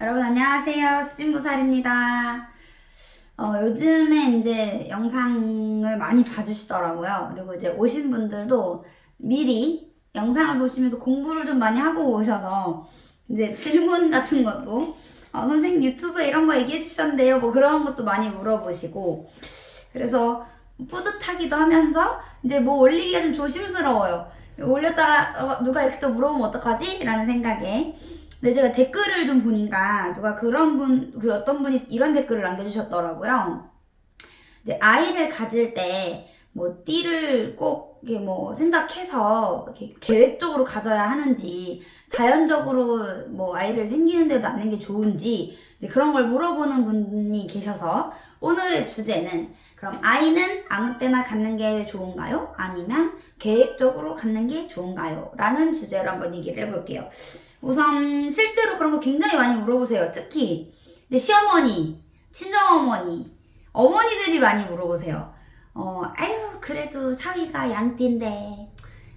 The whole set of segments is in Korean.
여러분 안녕하세요. 수진보살입니다. 어, 요즘에 이제 영상을 많이 봐주시더라고요. 그리고 이제 오신 분들도 미리 영상을 보시면서 공부를 좀 많이 하고 오셔서 이제 질문 같은 것도 어, 선생님 유튜브에 이런 거 얘기해 주셨는데요. 뭐 그런 것도 많이 물어보시고 그래서 뿌듯하기도 하면서 이제 뭐 올리기가 좀 조심스러워요. 올렸다가 어, 누가 이렇게 또 물어보면 어떡하지? 라는 생각에 근데 제가 댓글을 좀 보니까 누가 그런 분, 그 어떤 분이 이런 댓글을 남겨주셨더라고요. 이제 아이를 가질 때 뭐 띠를 꼭 이게 뭐 생각해서 이렇게 계획적으로 가져야 하는지 자연적으로 뭐 아이를 생기는 대로 낳는 게 좋은지 그런 걸 물어보는 분이 계셔서 오늘의 주제는 그럼 아이는 아무 때나 갖는 게 좋은가요? 아니면 계획적으로 갖는 게 좋은가요? 라는 주제로 한번 얘기를 해볼게요. 우선 실제로 그런 거 굉장히 많이 물어보세요. 특히 내 시어머니, 친정어머니, 어머니들이 많이 물어보세요. 어, 아유 그래도 사위가 양띠인데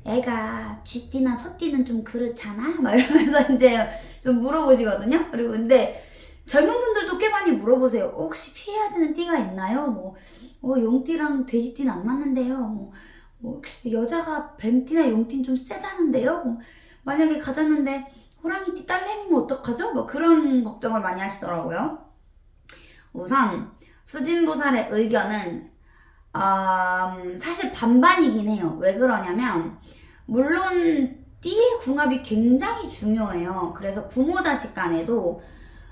애가 쥐띠나 소띠는 좀 그렇잖아? 막 이러면서 이제 좀 물어보시거든요. 그리고 근데 젊은 분들도 꽤 많이 물어보세요. 어, 혹시 피해야 되는 띠가 있나요? 뭐, 어, 용띠랑 돼지띠는 안 맞는데요. 뭐, 뭐, 여자가 뱀띠나 용띠는 좀 세다는데요. 뭐, 만약에 가졌는데 호랑이띠 딸내미면 어떡하죠? 뭐 그런 걱정을 많이 하시더라고요. 우선 수진보살의 의견은 음, 사실 반반이긴 해요. 왜 그러냐면 물론 띠의 궁합이 굉장히 중요해요. 그래서 부모 자식 간에도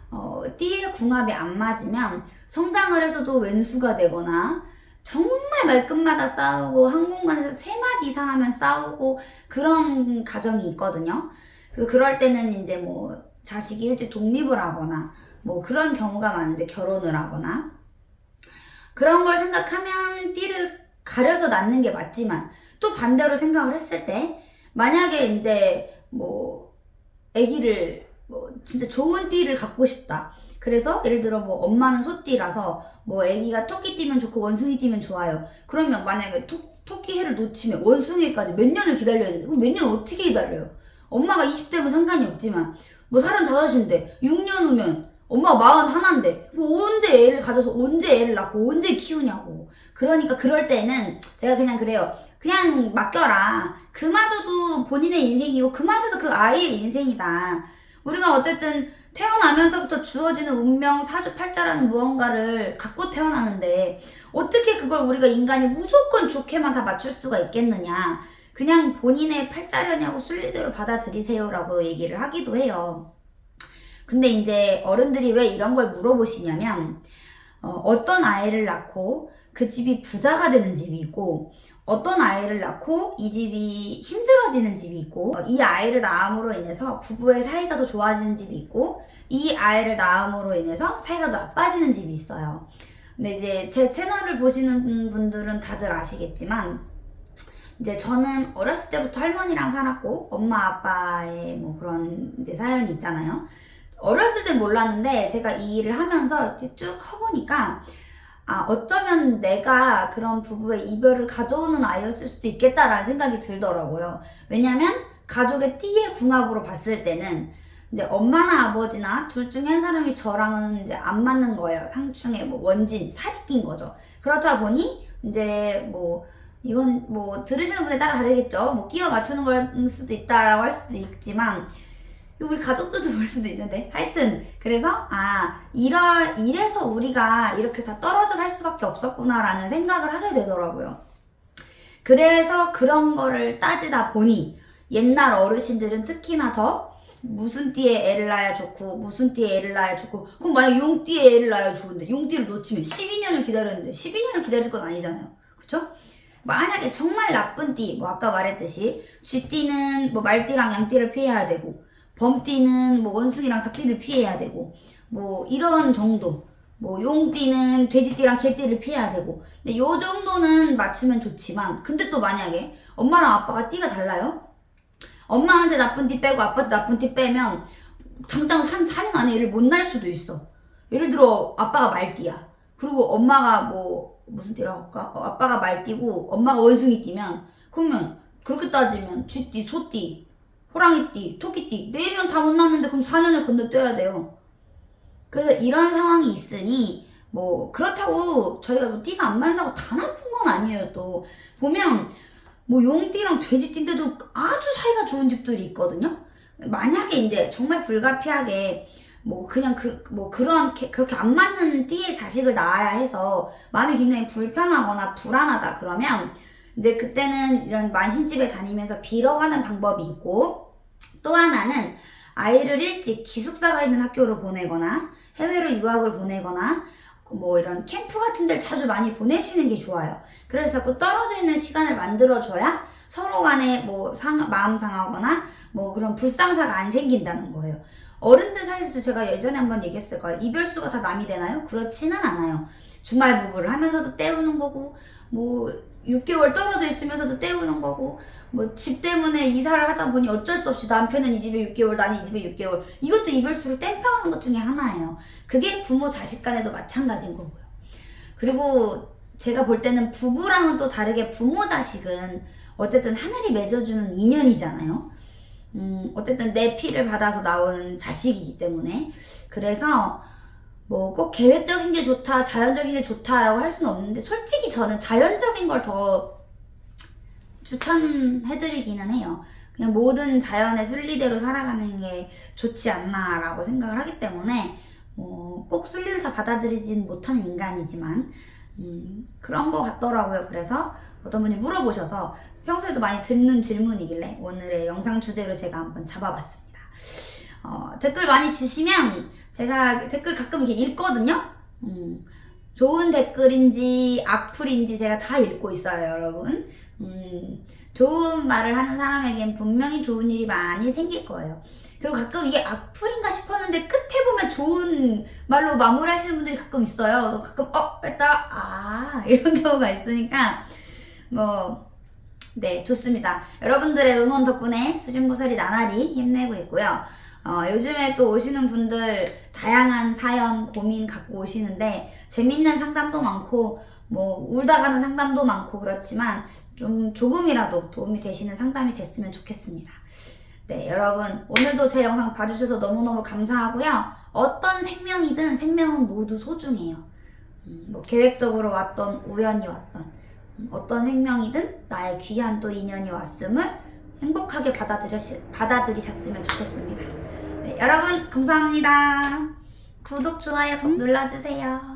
어, 띠의 궁합이 안 맞으면 성장을 해서도 왼수가 되거나 정말 말끝마다 싸우고 한 공간에서 세 마디 이상 하면 싸우고 그런 가정이 있거든요. 그래서 그럴 때는 이제 뭐 자식이 일찍 독립을 하거나 뭐 그런 경우가 많은데 결혼을 하거나 그런 걸 생각하면 띠를 가려서 낳는 게 맞지만 또 반대로 생각을 했을 때 만약에 이제 뭐 아기를 뭐 진짜 좋은 띠를 갖고 싶다. 그래서 예를 들어 뭐 엄마는 소띠라서 뭐 아기가 토끼 띠면 좋고 원숭이 띠면 좋아요. 그러면 만약에 토, 토끼 해를 놓치면 원숭이까지 몇 년을 기다려야 돼. 그럼 몇 년 어떻게 기다려요? 엄마가 20대면 상관이 없지만 뭐 35인데 6년 후면 엄마가 마흔 하나인데 뭐 언제 애를 가져서 언제 애를 낳고 언제 키우냐고. 그러니까 그럴 때는 제가 그냥 그래요. 그냥 맡겨라. 그마저도 본인의 인생이고 그마저도 그 아이의 인생이다. 우리가 어쨌든 태어나면서부터 주어지는 운명 사주팔자라는 무언가를 갖고 태어나는데 어떻게 그걸 우리가 인간이 무조건 좋게만 다 맞출 수가 있겠느냐 그냥 본인의 팔자려냐고 순리대로 받아들이세요라고 얘기를 하기도 해요. 근데 이제 어른들이 왜 이런 걸 물어보시냐면 어, 떤 아이를 낳고 그 집이 부자가 되는 집이 있고 어떤 아이를 낳고 이 집이 힘들어지는 집이 있고 어, 이 아이를 낳음으로 인해서 부부의 사이가 더 좋아지는 집이 있고 이 아이를 낳음으로 인해서 사이가 더 나빠지는 집이 있어요. 근데 이제 제 채널을 보시는 분들은 다들 아시겠지만 이제 저는 어렸을 때부터 할머니랑 살았고 엄마 아빠의 뭐 그런 이제 사연이 있잖아요. 어렸을 땐 몰랐는데 제가 이 일을 하면서 이렇게 쭉 커보니까 아 어쩌면 내가 그런 부부의 이별을 가져오는 아이였을 수도 있겠다라는 생각이 들더라고요. 왜냐면 가족의 띠의 궁합으로 봤을 때는 이제 엄마나 아버지나 둘 중에 한 사람이 저랑은 이제 안 맞는 거예요. 상충에 뭐 원진 살이 낀 거죠. 그렇다 보니 이제 뭐 이건 뭐 들으시는 분에 따라 다르겠죠. 뭐 끼워 맞추는 걸 수도 있다라고 할 수도 있지만 우리 가족들도 볼 수도 있는데 하여튼 그래서 아 이러 이래서 우리가 이렇게 다 떨어져 살 수밖에 없었구나라는 생각을 하게 되더라고요. 그래서 그런 거를 따지다 보니 옛날 어르신들은 특히나 더 무슨 띠에 애를 낳아야 좋고 무슨 띠에 애를 낳아야 좋고 그럼 만약 용띠에 애를 낳아야 좋은데 용띠를 놓치면 12년을 기다렸는데 12년을 기다릴 건 아니잖아요. 그쵸? 만약에 정말 나쁜 띠, 뭐 아까 말했듯이 쥐띠는 뭐 말띠랑 양띠를 피해야 되고 범띠는 뭐 원숭이랑 닭띠를 피해야 되고 뭐 이런 정도 뭐 용띠는 돼지띠랑 개띠를 피해야 되고 근데 요 정도는 맞추면 좋지만 근데 또 만약에 엄마랑 아빠가 띠가 달라요? 엄마한테 나쁜 띠 빼고 아빠한테 나쁜 띠 빼면 당장 산 4년 안에 얘를 못 날 수도 있어 예를 들어 아빠가 말띠야 그리고 엄마가 뭐 무슨 띠라고 할까? 어, 아빠가 말띠고 엄마가 원숭이 띠면 그러면 그렇게 따지면 쥐띠, 소띠, 호랑이띠, 토끼띠 네명다못 낳는데 그럼 4년을 건너뛰어야 돼요. 그래서 이런 상황이 있으니 뭐 그렇다고 저희가 뭐 띠가 안 맞는다고 다 나쁜 건 아니에요 또 보면 뭐 용띠랑 돼지띠인데도 아주 사이가 좋은 집들이 있거든요 만약에 이제 정말 불가피하게 뭐 그냥 그 뭐 그런 게- 그렇게 안 맞는 띠의 자식을 낳아야 해서 마음이 굉장히 불편하거나 불안하다 그러면 이제 그때는 이런 만신집에 다니면서 빌어가는 방법이 있고 또 하나는 아이를 일찍 기숙사가 있는 학교로 보내거나 해외로 유학을 보내거나 뭐 이런 캠프 같은 데를 자주 많이 보내시는 게 좋아요. 그래서 자꾸 떨어져 있는 시간을 만들어줘야 서로 간에 뭐 상, 마음 상하거나 뭐 그런 불상사가 안 생긴다는 거예요. 어른들 사이에서 제가 예전에 한번 얘기했을 거예요. 이별수가 다 남이 되나요? 그렇지는 않아요. 주말 부부를 하면서도 때우는 거고, 뭐, 6개월 떨어져 있으면서도 때우는 거고, 뭐, 집 때문에 이사를 하다 보니 어쩔 수 없이 남편은 이 집에 6개월, 나는 이 집에 6개월. 이것도 이별수를 땜빵하는 것 중에 하나예요. 그게 부모 자식 간에도 마찬가지인 거고요. 그리고 제가 볼 때는 부부랑은 또 다르게 부모 자식은 어쨌든 하늘이 맺어주는 인연이잖아요. 음, 어쨌든 내 피를 받아서 나온 자식이기 때문에. 그래서 뭐 꼭 계획적인 게 좋다, 자연적인 게 좋다라고 할 수는 없는데, 솔직히 저는 자연적인 걸 더 추천해드리기는 해요. 그냥 모든 자연의 순리대로 살아가는 게 좋지 않나라고 생각을 하기 때문에, 뭐, 꼭 순리를 다 받아들이진 못하는 인간이지만, 음, 그런 거 같더라고요. 그래서 어떤 분이 물어보셔서 평소에도 많이 듣는 질문이길래 오늘의 영상 주제로 제가 한번 잡아봤습니다. 어, 댓글 많이 주시면 제가 댓글 가끔 이렇게 읽거든요. 음, 좋은 댓글인지 악플인지 제가 다 읽고 있어요, 여러분. 음, 좋은 말을 하는 사람에겐 분명히 좋은 일이 많이 생길 거예요. 그리고 가끔 이게 악플인가 싶었는데 끝에 보면 좋은 말로 마무리하시는 분들이 가끔 있어요. 가끔 어 뺐다 아 이런 경우가 있으니까 뭐 네, 좋습니다. 여러분들의 응원 덕분에 수준보살이 나날이 힘내고 있고요. 어, 요즘에 또 오시는 분들 다양한 사연, 고민 갖고 오시는데 재밌는 상담도 많고 뭐 울다 가는 상담도 많고 그렇지만 좀 조금이라도 도움이 되시는 상담이 됐으면 좋겠습니다. 네, 여러분 오늘도 제 영상 봐주셔서 너무너무 감사하고요. 어떤 생명이든 생명은 모두 소중해요. 음, 뭐 계획적으로 왔던 우연히 왔던 음, 어떤 생명이든 나의 귀한 또 인연이 왔음을 행복하게 받아들여시, 받아들이셨으면 좋겠습니다. 네, 여러분 감사합니다. 구독, 좋아요 꼭 눌러주세요.